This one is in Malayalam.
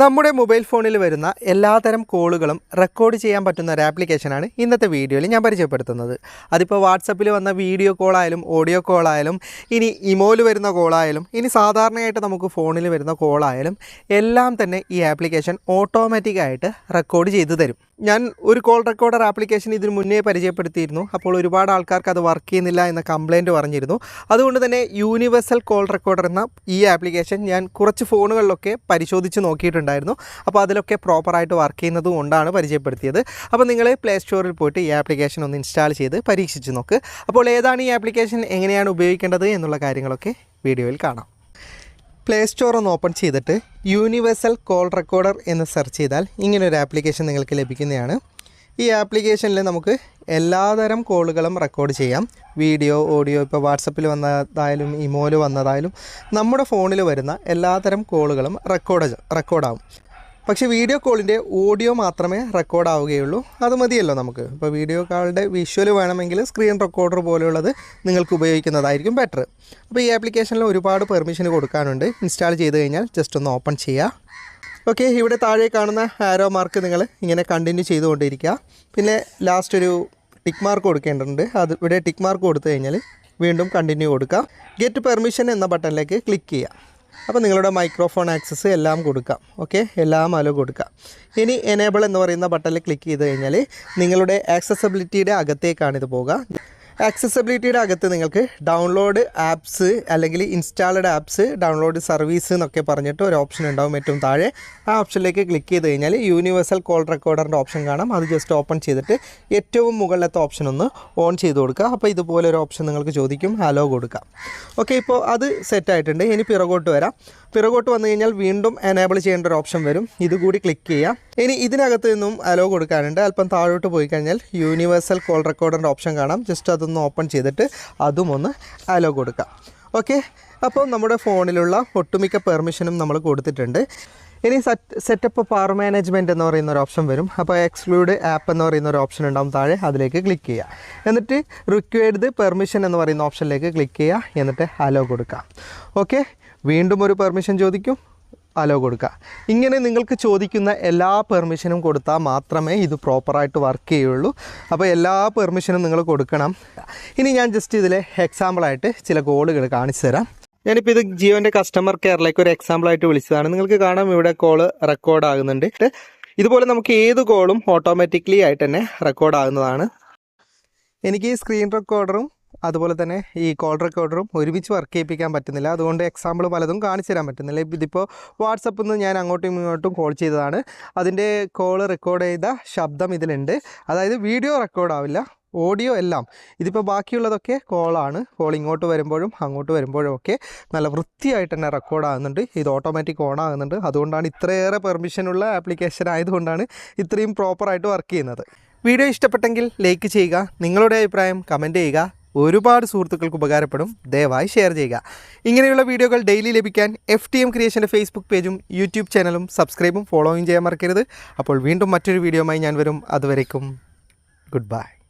നമ്മുടെ മൊബൈൽ ഫോണിൽ വരുന്ന എല്ലാതരം കോളുകളും റെക്കോർഡ് ചെയ്യാൻ പറ്റുന്ന ഒരു ആപ്ലിക്കേഷനാണ് ഇന്നത്തെ വീഡിയോയിൽ ഞാൻ പരിചയപ്പെടുത്തുന്നത്. അതിപ്പോൾ വാട്സപ്പിൽ വന്ന വീഡിയോ കോളായാലും ഓഡിയോ കോളായാലും ഇനി ഇമോയിൽ വരുന്ന കോളായാലും ഇനി സാധാരണയായിട്ട് നമുക്ക് ഫോണിൽ വരുന്ന കോളായാലും എല്ലാം തന്നെ ഈ ആപ്ലിക്കേഷൻ ഓട്ടോമാറ്റിക്കായിട്ട് റെക്കോർഡ് ചെയ്തു തരും. ഞാൻ ഒരു കോൾ റെക്കോർഡർ ആപ്ലിക്കേഷൻ ഇതിന് മുന്നേ പരിചയപ്പെടുത്തിയിരുന്നു. അപ്പോൾ ഒരുപാട് ആൾക്കാർക്ക് അത് വർക്ക് ചെയ്യുന്നില്ല എന്ന കംപ്ലയിന്റ് പറഞ്ഞിരുന്നു. അതുകൊണ്ട് തന്നെ യൂണിവേഴ്സൽ കോൾ റെക്കോർഡർ എന്ന ഈ ആപ്ലിക്കേഷൻ ഞാൻ കുറച്ച് ഫോണുകളിലൊക്കെ പരിശോധിച്ച് നോക്കിയിട്ടുണ്ടായിരുന്നു. അപ്പോൾ അതിലൊക്കെ പ്രോപ്പറായിട്ട് വർക്ക് ചെയ്യുന്നത് കൊണ്ടാണ് പരിചയപ്പെടുത്തിയത്. അപ്പോൾ നിങ്ങൾ പ്ലേ സ്റ്റോറിൽ പോയിട്ട് ഈ ആപ്ലിക്കേഷൻ ഒന്ന് ഇൻസ്റ്റാൾ ചെയ്ത് പരീക്ഷിച്ച് നോക്ക്. അപ്പോൾ ഏതാണ് ഈ ആപ്ലിക്കേഷൻ എങ്ങനെയാണ് ഉപയോഗിക്കേണ്ടത് എന്നുള്ള കാര്യങ്ങളൊക്കെ വീഡിയോയിൽ കാണാം. പ്ലേ സ്റ്റോർ ഒന്ന് ഓപ്പൺ ചെയ്തിട്ട് യൂണിവേഴ്സൽ കോൾ റെക്കോർഡർ എന്ന് സെർച്ച് ചെയ്താൽ ഇങ്ങനെ ഒരു ആപ്ലിക്കേഷൻ നിങ്ങൾക്ക് ലഭിക്കുന്നതാണ്. ഈ ആപ്ലിക്കേഷനിൽ നമുക്ക് എല്ലാതരം കോളുകളും റെക്കോർഡ് ചെയ്യാം. വീഡിയോ ഓഡിയോ ഇപ്പോൾ വാട്സപ്പിൽ വന്നതായാലും ഇമോയിൽ വന്നതായാലും നമ്മുടെ ഫോണിൽ വരുന്ന എല്ലാതരം കോളുകളും റെക്കോർഡ് റെക്കോർഡാവും പക്ഷേ വീഡിയോ കോളിന്റെ ഓഡിയോ മാത്രമേ റെക്കോർഡ് ആവുകയുള്ളൂ. അത് മതിയല്ലോ നമുക്ക്. ഇപ്പോൾ വീഡിയോ കാളുടെ വിഷ്വൽ വേണമെങ്കിൽ സ്ക്രീൻ റെക്കോർഡർ പോലെയുള്ളത് നിങ്ങൾക്ക് ഉപയോഗിക്കുന്നതായിരിക്കും ബെറ്റർ അപ്പോൾ ഈ ആപ്ലിക്കേഷനിൽ ഒരുപാട് പെർമിഷൻ കൊടുക്കാനുണ്ട്. ഇൻസ്റ്റാൾ ചെയ്ത് കഴിഞ്ഞാൽ ജസ്റ്റ് ഒന്ന് ഓപ്പൺ ചെയ്യുക ഓക്കെ ഇവിടെ താഴെ കാണുന്ന ആരോ മാർക്ക് നിങ്ങൾ ഇങ്ങനെ കണ്ടിന്യൂ ചെയ്തുകൊണ്ടിരിക്കുക. പിന്നെ ലാസ്റ്റ് ഒരു ടിക്ക് മാർക്ക് കൊടുക്കേണ്ടതുണ്ട്. അത് ഇവിടെ ടിക്ക് മാർക്ക് കൊടുത്തു കഴിഞ്ഞാൽ വീണ്ടും കണ്ടിന്യൂ കൊടുക്കുക ഗെറ്റ് പെർമിഷൻ എന്ന ബട്ടണിലേക്ക് ക്ലിക്ക് ചെയ്യുക അപ്പോൾ നിങ്ങളുടെ മൈക്രോഫോൺ ആക്സസ് എല്ലാം കൊടുക്കാം. ഓക്കെ എല്ലാം അലോ കൊടുക്കാം. ഇനി എനേബിൾ എന്ന് പറയുന്ന ബട്ടണിൽ ക്ലിക്ക് ചെയ്ത് കഴിഞ്ഞാൽ നിങ്ങളുടെ ആക്സസബിലിറ്റിയുടെ അകത്തേക്കാണ് ഇത് പോകുക ആക്സസബിലിറ്റിയുടെ അകത്ത് നിങ്ങൾക്ക് ഡൗൺലോഡ് ആപ്സ് അല്ലെങ്കിൽ ഇൻസ്റ്റാൾഡ് ആപ്സ് ഡൗൺലോഡ് സർവീസ് എന്നൊക്കെ പറഞ്ഞിട്ട് ഒരു ഓപ്ഷൻ ഉണ്ടാവും ഏറ്റവും താഴെ. ആ ഓപ്ഷനിലേക്ക് ക്ലിക്ക് ചെയ്ത് കഴിഞ്ഞാൽ യൂണിവേഴ്സൽ കോൾ റെക്കോർഡറിന്റെ ഓപ്ഷൻ കാണാം. അത് ജസ്റ്റ് ഓപ്പൺ ചെയ്തിട്ട് ഏറ്റവും മുകളിലത്തെ ഓപ്ഷൻ ഒന്ന് ഓൺ ചെയ്ത് കൊടുക്കുക. അപ്പോൾ ഇതുപോലെ ഒരു ഓപ്ഷൻ നിങ്ങൾക്ക് ചോദിക്കും. ഹലോ കൊടുക്കാം. ഓക്കെ ഇപ്പോൾ അത് സെറ്റ് ആയിട്ടുണ്ട്. ഇനി പിറകോട്ട് വരാം. പിറകോട്ട് വന്നു കഴിഞ്ഞാൽ വീണ്ടും എനേബിൾ ചെയ്യേണ്ട ഒരു ഓപ്ഷൻ വരും. ഇതുകൂടി ക്ലിക്ക് ചെയ്യാം. ഇനി ഇതിനകത്ത് നിന്നും അലോ കൊടുക്കാനുണ്ട്. അല്പം താഴോട്ട് പോയി കഴിഞ്ഞാൽ യൂണിവേഴ്സൽ കോൾ റെക്കോർഡറിന്റെ ഓപ്ഷൻ കാണാം. ജസ്റ്റ് അതൊന്ന് ഓപ്പൺ ചെയ്തിട്ട് അതും ഒന്ന് അലോ കൊടുക്കാം. ഓക്കെ അപ്പോൾ നമ്മുടെ ഫോണിലുള്ള ഒട്ടുമിക്ക പെർമിഷനും നമ്മൾ കൊടുത്തിട്ടുണ്ട്. ഇനി സെറ്റ് സെറ്റപ്പ് പവർ മാനേജ്മെന്റ് എന്ന് പറയുന്ന ഒരു ഓപ്ഷൻ വരും. അപ്പോൾ എക്സ്ക്ലൂഡ് ആപ്പ് എന്ന് പറയുന്ന ഒരു ഓപ്ഷൻ ഉണ്ടാവും. താഴെ അതിലേക്ക് ക്ലിക്ക് ചെയ്യുക എന്നിട്ട് റിക്വയർഡ് പെർമിഷൻ എന്ന് പറയുന്ന ഓപ്ഷനിലേക്ക് ക്ലിക്ക് ചെയ്യുക എന്നിട്ട് അലോ കൊടുക്കുക ഓക്കെ വീണ്ടും ഒരു പെർമിഷൻ ചോദിക്കും. അലോ കൊടുക്കുക. ഇങ്ങനെ നിങ്ങൾക്ക് ചോദിക്കുന്ന എല്ലാ പെർമിഷനും കൊടുത്താൽ മാത്രമേ ഇത് പ്രോപ്പറായിട്ട് വർക്ക് ചെയ്യുള്ളൂ. അപ്പോൾ എല്ലാ പെർമിഷനും നിങ്ങൾ കൊടുക്കണം. ഇനി ഞാൻ ജസ്റ്റ് ഇതിലെ എക്സാമ്പിളായിട്ട് ചില കോളുകൾ കാണിച്ചു തരാം. ഞാനിപ്പോൾ ഇത് ജിയോന്റെ കസ്റ്റമർ കെയറിലേക്ക് ഒരു എക്സാമ്പിളായിട്ട് വിളിച്ചതാണ്. നിങ്ങൾക്ക് കാണാം ഇവിടെ കോൾ റെക്കോർഡ് ആകുന്നുണ്ട്. ഇതുപോലെ നമുക്ക് ഏത് കോളും ഓട്ടോമാറ്റിക്കലി ആയിട്ട് തന്നെ റെക്കോർഡ് ആകുന്നതാണ്. എനിക്ക് സ്ക്രീൻ റെക്കോർഡറും അതുപോലെ തന്നെ ഈ കോൾ റെക്കോർഡറും ഒരുമിച്ച് വർക്ക് ചെയ്യിപ്പിക്കാൻ പറ്റുന്നില്ല. അതുകൊണ്ട് എക്സാമ്പിൾ പലതും കാണിച്ചു തരാൻ പറ്റുന്നില്ല. ഇതിപ്പോൾ വാട്സപ്പിൽ നിന്ന് ഞാൻ അങ്ങോട്ടും ഇങ്ങോട്ടും കോൾ ചെയ്തതാണ്. അതിന്റെ കോൾ റെക്കോർഡ് ചെയ്ത ശബ്ദം ഇതിലുണ്ട്. അതായത് വീഡിയോ റെക്കോർഡ് ആവില്ല ഓഡിയോ എല്ലാം. ഇതിപ്പോൾ ബാക്കിയുള്ളതൊക്കെ കോളാണ് കോൾ ഇങ്ങോട്ട് വരുമ്പോഴും അങ്ങോട്ട് വരുമ്പോഴും ഒക്കെ നല്ല വൃത്തിയായിട്ട് തന്നെ റെക്കോർഡ് ആകുന്നുണ്ട്. ഇത് ഓട്ടോമാറ്റിക് ഓൺ ആകുന്നുണ്ട്. അതുകൊണ്ടാണ് ഇത്രയേറെ പെർമിഷനുള്ള ആപ്ലിക്കേഷൻ ആയതുകൊണ്ടാണ് ഇത്രയും പ്രോപ്പറായിട്ട് വർക്ക് ചെയ്യുന്നത്. വീഡിയോ ഇഷ്ടപ്പെട്ടെങ്കിൽ ലൈക്ക് ചെയ്യുക. നിങ്ങളുടെ അഭിപ്രായം കമന്റ് ചെയ്യുക. ഒരുപാട് സുഹൃത്തുക്കൾക്ക് ഉപകാരപ്പെടും. ദയവായി ഷെയർ ചെയ്യുക. ഇങ്ങനെയുള്ള വീഡിയോകൾ ഡെയിലി ലഭിക്കാൻ എഫ് ടി എം ക്രിയേഷന്റെ ഫേസ്ബുക്ക് പേജും യൂട്യൂബ് ചാനലും സബ്സ്ക്രൈബും ഫോളോയും ചെയ്യാൻ മറക്കരുത്. അപ്പോൾ വീണ്ടും മറ്റൊരു വീഡിയോയുമായി ഞാൻ വരും. അതുവരേക്കും ഗുഡ് ബൈ